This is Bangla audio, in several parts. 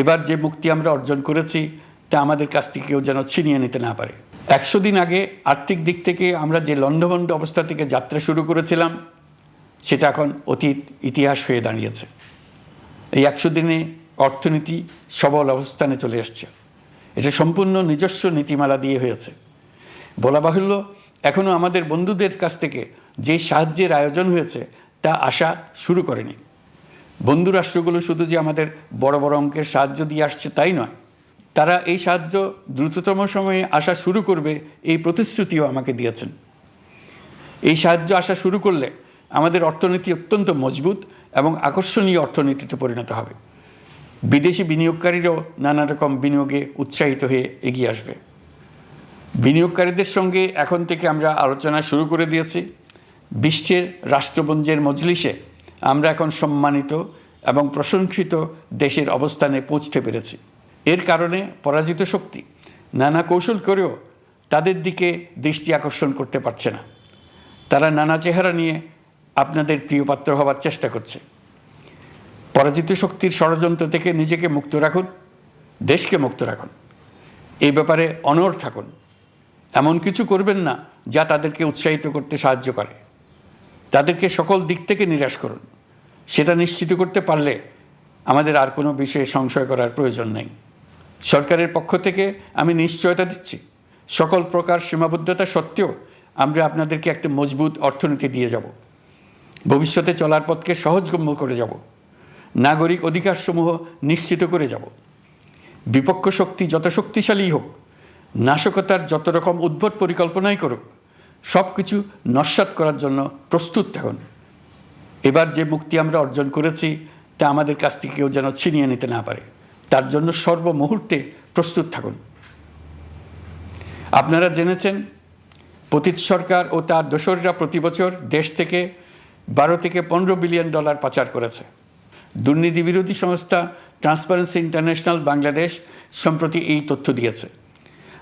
এবার যে মুক্তি আমরা অর্জন করেছি, তা আমাদের কাছ থেকে কেউ যেন ছিনিয়ে নিতে না পারে। একশো দিন আগে আর্থিক দিক থেকে আমরা যে লণ্ডভণ্ড অবস্থা থেকে যাত্রা শুরু করেছিলাম, সেটা এখন অতীত ইতিহাস হয়ে দাঁড়িয়েছে। এই একশো দিনে অর্থনীতি সবল অবস্থানে চলে এসছে। এটা সম্পূর্ণ নিজস্ব নীতিমালা দিয়ে হয়েছে। বলা বাহুল্য এখনও আমাদের বন্ধুদের কাছ থেকে যে সাহায্যের আয়োজন হয়েছে, তা আশা শুরু করেনি। বন্ধু রাষ্ট্রগুলো শুধু যে আমাদের বড় বড় অঙ্কের সাহায্য দিয়ে আসছে তাই নয়, তারা এই সাহায্য দ্রুততম সময়ে আসা শুরু করবে এই প্রতিশ্রুতিও আমাকে দিয়েছেন। এই সাহায্য আসা শুরু করলে আমাদের অর্থনীতি অত্যন্ত মজবুত এবং আকর্ষণীয় অর্থনীতিতে পরিণত হবে। বিদেশি বিনিয়োগকারীরাও নানা রকম বিনিয়োগে উৎসাহিত হয়ে এগিয়ে আসবে। বিনিয়োগকারীদের সঙ্গে এখন থেকে আমরা আলোচনা শুরু করে দিয়েছি। বিশ্বের রাষ্ট্রপুঞ্জের মজলিসে আমরা এখন সম্মানিত এবং প্রশংসিত দেশের অবস্থানে পৌঁছতে পেরেছি। এর কারণে পরাজিত শক্তি নানা কৌশল করেও তাদের দিকে দৃষ্টি আকর্ষণ করতে পারছে না। তারা নানা চেহারা নিয়ে আপনাদের প্রিয়পাত্র হবার চেষ্টা করছে। পরাজিত শক্তির ষড়যন্ত্র থেকে নিজেকে মুক্ত রাখুন, দেশকে মুক্ত রাখুন। এই ব্যাপারে অনড় থাকুন। এমন কিছু করবেন না যা তাদেরকে উৎসাহিত করতে সাহায্য করে। তাদেরকে সকল দিক থেকে নিরাশ করুন। সেটা নিশ্চিত করতে পারলে আমাদের আর কোনো বিষয়ে সংশয় করার প্রয়োজন নেই। সরকারের পক্ষ থেকে আমি নিশ্চয়তা দিচ্ছি। সকল প্রকার সীমাবদ্ধতা সত্ত্বেও আমরা আপনাদেরকে একটা মজবুত অর্থনীতি দিয়ে যাব। ভবিষ্যতে চলার পথকে সহজগম্য করে যাব। নাগরিক অধিকারসমূহ নিশ্চিত করে যাব। বিপক্ষ শক্তি যত শক্তিশালী হোক, নাশকতার যত রকম উদ্ভট পরিকল্পনাই করুক সব কিছু নস্বাত করার জন্য প্রস্তুত থাকুন। এবার যে মুক্তি আমরা অর্জন করেছি, তা আমাদের কাছ থেকে কেউ যেন ছিনিয়ে নিতে না পারে। তার জন্য সর্বমুহূর্তে প্রস্তুত থাকুন। আপনারা জেনেছেন, পতিত সরকার ও তার দোসররা প্রতি বছর দেশ থেকে বারো থেকে পনেরো বিলিয়ন ডলার পাচার করেছে। দুর্নীতি বিরোধী সংস্থা ট্রান্সপারেন্সি ইন্টারন্যাশনাল বাংলাদেশ সম্প্রতি এই তথ্য দিয়েছে।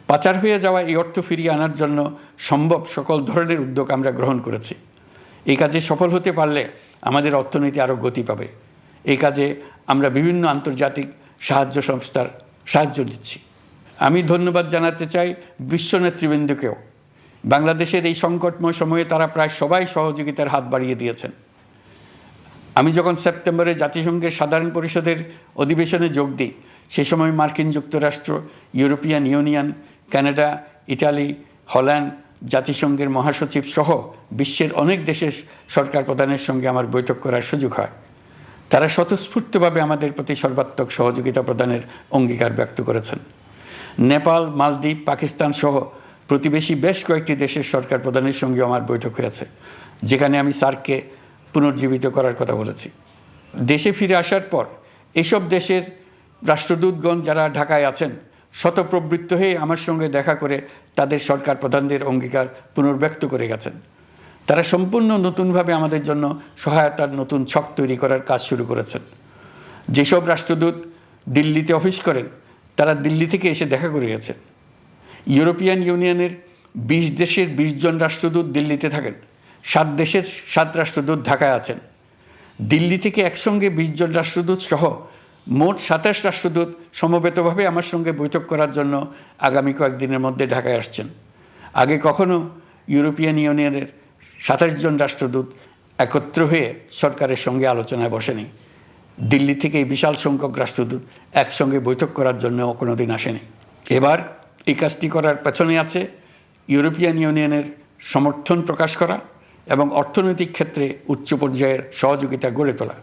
পাচার হয়ে যাওয়া এই অর্থ ফিরিয়ে আনার জন্য সম্ভব সকল ধরনের উদ্যোগ আমরা গ্রহণ করেছি। এই কাজে সফল হতে পারলে আমাদের অর্থনীতি আরও গতি পাবে। এই কাজে আমরা বিভিন্ন আন্তর্জাতিক সাহায্য সংস্থার সাহায্য দিচ্ছি আমি ধন্যবাদ জানাতে চাই বিশ্ব নেতৃবৃন্দকেও বাংলাদেশের এই সংকটময় সময়ে তারা প্রায় সবাই সহযোগিতার হাত বাড়িয়ে দিয়েছেন। আমি যখন সেপ্টেম্বরে জাতিসংঘের সাধারণ পরিষদের অধিবেশনে যোগ দিই, সে সময় মার্কিন যুক্তরাষ্ট্র, European Union Canada, Italy, Holland, জাতিসংঘের মহাসচিব সহ বিশ্বের অনেক দেশের সরকার প্রধানের সঙ্গে আমার বৈঠক করার সুযোগ হয়। তারা স্বতঃস্ফূর্তভাবে আমাদের প্রতি সর্বাত্মক সহযোগিতা প্রদানের অঙ্গীকার ব্যক্ত করেছেন। নেপাল, মালদ্বীপ, পাকিস্তান সহ প্রতিবেশী বেশ কয়েকটি দেশের সরকার প্রধানের সঙ্গে আমার বৈঠক হয়েছে, যেখানে আমি সার্ককে পুনর্জীবিত করার কথা বলেছি। দেশে ফিরে আসার পর এসব দেশের রাষ্ট্রদূতগণ যারা ঢাকায় আছেন শতপ্রবৃত্ত হয়ে আমার সঙ্গে দেখা করে তাদের সরকার প্রধানদের অঙ্গীকার পুনর্ব্যক্ত করে গেছেন। তারা সম্পূর্ণ নতুনভাবে আমাদের জন্য সহায়তার নতুন ছক তৈরি করার কাজ শুরু করেছেন। যেসব রাষ্ট্রদূত দিল্লিতে অফিস করেন, তারা দিল্লি থেকে এসে দেখা করে গেছেন। ইউরোপিয়ান ইউনিয়নের বিশ দেশের বিশ জন রাষ্ট্রদূত দিল্লিতে থাকেন। সাত দেশের সাত রাষ্ট্রদূত ঢাকায় আছেন। দিল্লি থেকে একসঙ্গে বিশ জন রাষ্ট্রদূত সহ মোট সাতাশ রাষ্ট্রদূত সমবেতভাবে আমার সঙ্গে বৈঠক করার জন্য আগামী কয়েকদিনের মধ্যে ঢাকায় আসছেন। আগে কখনো ইউরোপিয়ান ইউনিয়নের সাতাশ জন রাষ্ট্রদূত একত্র হয়ে সরকারের সঙ্গে আলোচনায় বসেনি। দিল্লি থেকে এই বিশাল সংখ্যক রাষ্ট্রদূত একসঙ্গে বৈঠক করার জন্য কোনো দিন আসেনি। এবার এই কাজটি করার পেছনে আছে ইউরোপিয়ান ইউনিয়নের সমর্থন প্রকাশ করা এবং অর্থনৈতিক ক্ষেত্রে উচ্চ পর্যায়ের সহযোগিতা গড়ে তোলা।